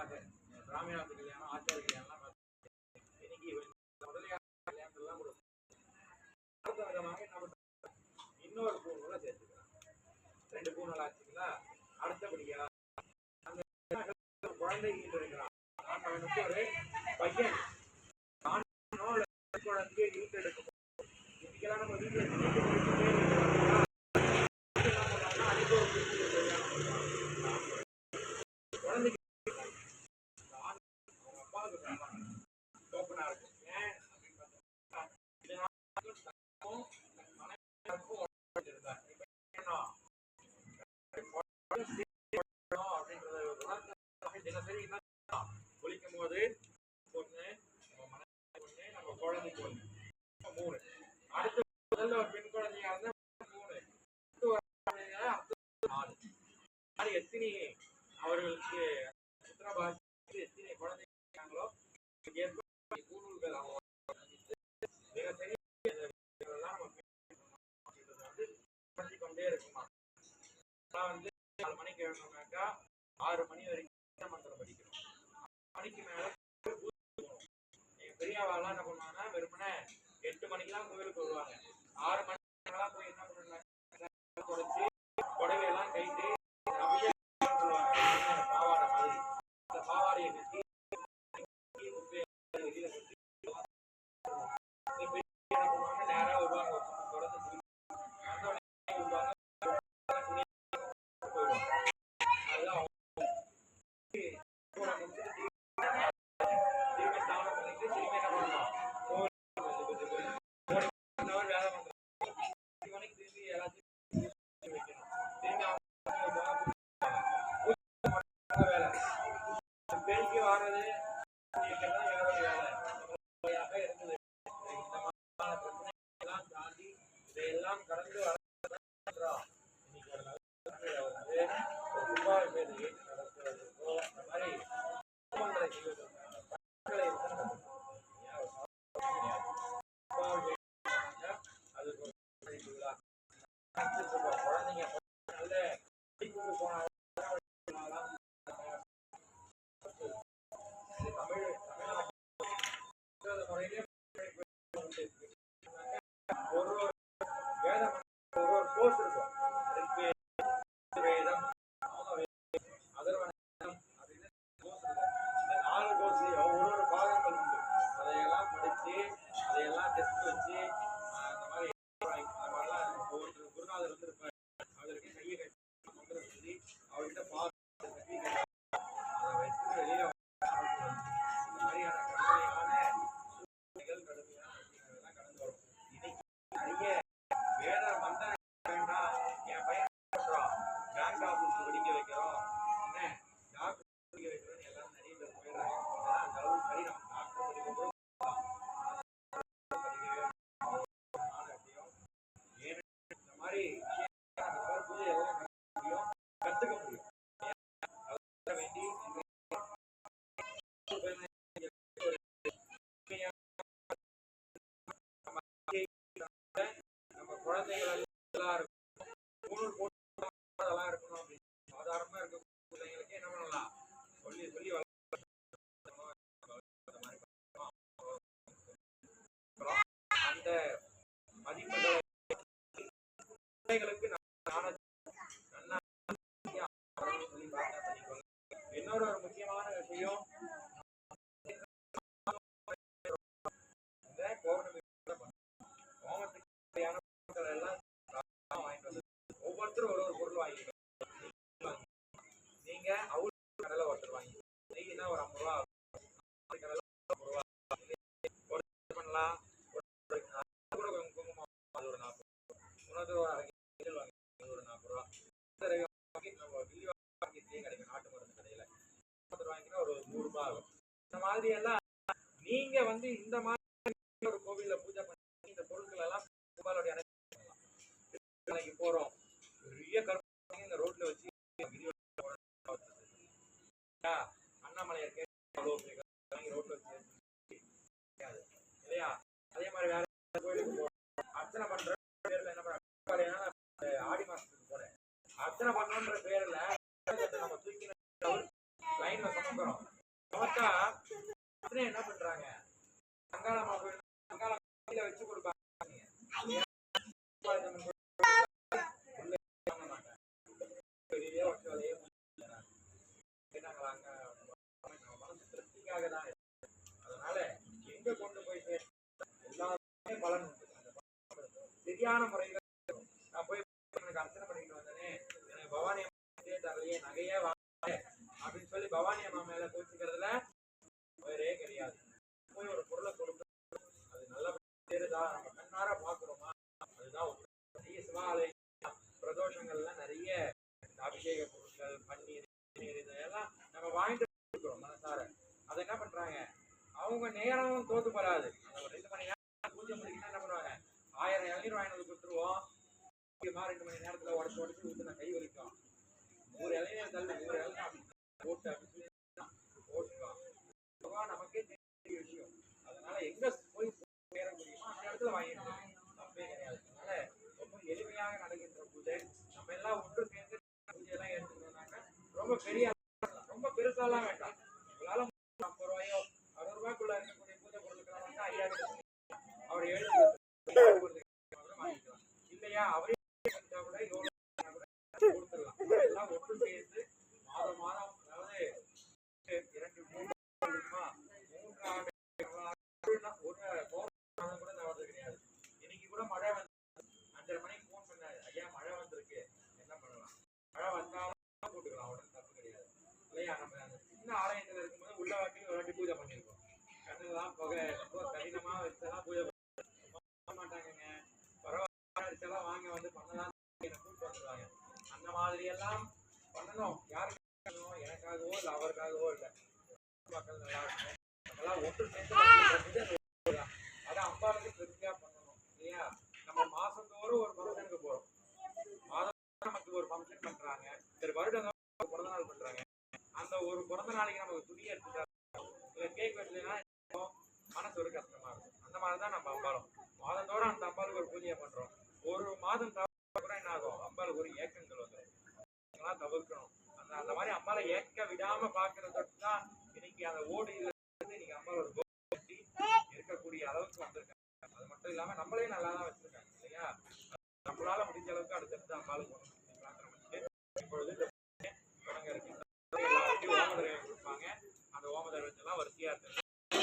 முதலாக ராமநாத கல்யாணம் ஆச்சார கல்யாணம்லாம் இன்னைக்கு முதலியார் கல்யாணத்தெல்லாம் கூட அடுத்த விதமாக என்ன இன்னொரு பூணூலை சேர்த்துக்கலாம் ரெண்டு பூணூல் ஆச்சுங்களா? அடுத்தபடியா அந்த குழந்தை இருக்கிறான் ஆண்டவனுக்கு ஒரு பையன். ஆணோ இல்ல பெண் குழந்தையை ஈட்டெடுக்கும் இதுக்கெல்லாம் நம்ம வீட்டுல என்ன குளிக்கும் போது நம்ம மனைவி ஒண்ணு நம்ம குழந்தைக்கு மூணு. அடுத்து முதல்ல ஒரு பெண் குழந்தையா இருந்தா மூணு. நாலு. அது எத்தனை அவர்களுக்கு புத்திரபாசி எத்தனை குழந்தைங்க இருக்காங்களோ கூடுதல் அவங்க தினசரி அப்படின்றது வந்து கொண்டே இருக்குமா? நான் வந்து நாலு மணிக்கு எழுந்தோம்னாக்கா ஆறு மணி வரைக்கும் மந்திரம் படிக்கணும் மணிக்கு மேல பூஜை போகணும் எங்க என்ன பண்ணுவாங்கன்னா வெறுமனே எட்டு மணிக்கெல்லாம் கோவிலுக்கு வருவாங்க. ஆறு மணிக்கெல்லாம் போய் என்ன பண்ணுவாங்க குறைச்சி புடவையெல்லாம் கைட்டு என் பையன் சொல்றான் பேங்க் ஆஃபீஸ் படிக்க வைக்கிறோம். பிள்ளைகளுக்கு நான நன்னா இன்னொரு ஒரு முக்கியமான விஷயம் இந்த பௌர்ணமி ஹோமத்துக்கு பொருட்கள் எல்லாம் நான் வாங்கிட்டு ஒவ்வொருத்தரும் ஒரு ஒரு பொருள் வாங்கிக்கணும் நீங்க அவுட் கடலை ஒருத்தர் வாங்கி நெய்னா ஒரு ஐம்பது ரூபா கடலை ஒரு ரூபா ஒரு பண்ணலாம். ஒரு ஒரு குங்குமம் ஒரு நாற்பது. உணவு ஒரு அரை கிலோ வாங்கி அது ஒரு நாற்பது ரூபா இந்த ரவை வாங்கி நம்ம வில்லி வாங்கிட்டே கிடைக்கும். நாட்டு மருந்து கடையில. ஒருத்தர் வாங்கினா ஒரு நூறு ரூபாய் ஆகும். இந்த மாதிரி எல்லாம் நீங்க வந்து இந்த மாதிரி ஒரு கோவில பூஜை பண்ணி இந்த பொருட்கள் எல்லாம் கும்பாலோடைய அனைத்து போறோம். பெரிய கருப்பு இந்த ரோட்ல வச்சு அண்ணாமலையார் கேட்டு வாங்கி ரோட்ல வச்சு இல்லையா? அதே மாதிரி வேற கோயிலுக்கு போறோம். அர்ச்சனை பண்ற பேர்ல என்ன பண்ண ஆடி மாசத்துக்கு போனேன் அர்ச்சனை பண்ணணுன்ற பேர்ல பார்த்தா என்ன பண்றாங்க? எல்லாருமே பலன் உண்டு. அந்த பலன் சரியான முறையில நான் போய் அர்ச்சனை பண்ணிட்டு வந்தேனே. எனக்கு பவானி தரலையே நகையே வாங்க அப்படின்னு சொல்லி பவானி அம்மா மேல கோச்சிக்கிறதுல வேறே கிடையாது போய் ஒரு பொருளை கொடுத்து அது நல்ல சேருதா நம்ம கண்ணார பாக்குறோமா அதுதான் உண்மை. நிறைய சிவாலய பிரதோஷங்கள்ல நிறைய இந்த அபிஷேக பொருட்கள் பன்னீர் நீர் இதெல்லாம் நம்ம வாங்கிட்டு இருக்கிறோம் மனசார. அதை என்ன பண்றாங்க? அவங்க நேரம் தோத்து போறாது. அந்த ஒரு ரெண்டு மணி நேரம் பூஜை முடிக்கணும் என்ன பண்ணுவாங்க? ஆயிரம் இளநீர் வாங்கினது கொடுத்துருவோம். ரெண்டு மணி நேரத்துல உடச்சு உடச்சு ஊத்துன கை வலிக்கும். ஒரு இளநீர் தள்ளி ஒரு இளைஞர் ஓட்டு அப்படின்னு அப்படி நமக்கே தெரிய விஷயம். அதனால எங்க போய் சேர முடியுமோ அந்த இடத்துல வாங்கிடுவோம் தப்பே கிடையாது. அதனால ரொம்ப எளிமையாக நடக்கின்ற பூஜை. நம்ம எல்லாம் ஒன்று சேர்ந்து பூஜை எல்லாம் எடுத்துக்கணும்னாக்க ரொம்ப பெரிய esa es la verdad. Hablar அந்த மாதிரி எல்லாம் பண்ணணும். யாருக்காகவும் எனக்காகவோ இல்லை அவருக்காகவோ இல்லை. மக்கள் நல்லா இருக்கும் அதெல்லாம் ஒன்று சேர்ந்து அதை அம்பாளுக்கு திருப்தியாக பண்ணணும் இல்லையா? நம்ம மாசந்தோறும் ஒரு ஃபங்க்ஷனுக்கு போகிறோம் மாதம் நமக்கு ஒரு ஃபங்க்ஷன் பண்றாங்க. சரி வருடம் பிறந்த நாள் பண்றாங்க. அந்த ஒரு பிறந்த நாளைக்கு நமக்கு துணி எடுத்துட்டா இல்லை கேக் வெட்டலைன்னா மனசு ஒரு கஷ்டமா இருக்கும். அந்த மாதிரி தான் நம்ம அம்பாலும் மாதந்தோறும் அந்த அம்பாளுக்கு ஒரு பூஜையை பண்றோம். ஒரு மாதம் தவிர என்ன ஆகும்? அம்பாளுக்கு ஒரு ஏக்கங்கள் அதெல்லாம் தவிர்க்கணும். அந்த அந்த மாதிரி அம்மாவை ஏக்க விடாம பாக்குறத தான் இன்னைக்கு அந்த ஓடு இதுல இருந்து இன்னைக்கு அம்மாவை ஒரு கோபம் இருக்கக்கூடிய அளவுக்கு வந்திருக்காங்க. அது மட்டும் இல்லாம நம்மளையும் நல்லா தான் வச்சிருக்காங்க இல்லையா? நம்மளால முடிஞ்ச அளவுக்கு அடுத்தடுத்து அம்மாளுக்கு பண்ணிட்டு இப்பொழுது இந்த தொடங்க இருக்கு ஓமதரை கொடுப்பாங்க. அந்த ஓம திரவியத்தெல்லாம் வரிசையா இருக்கு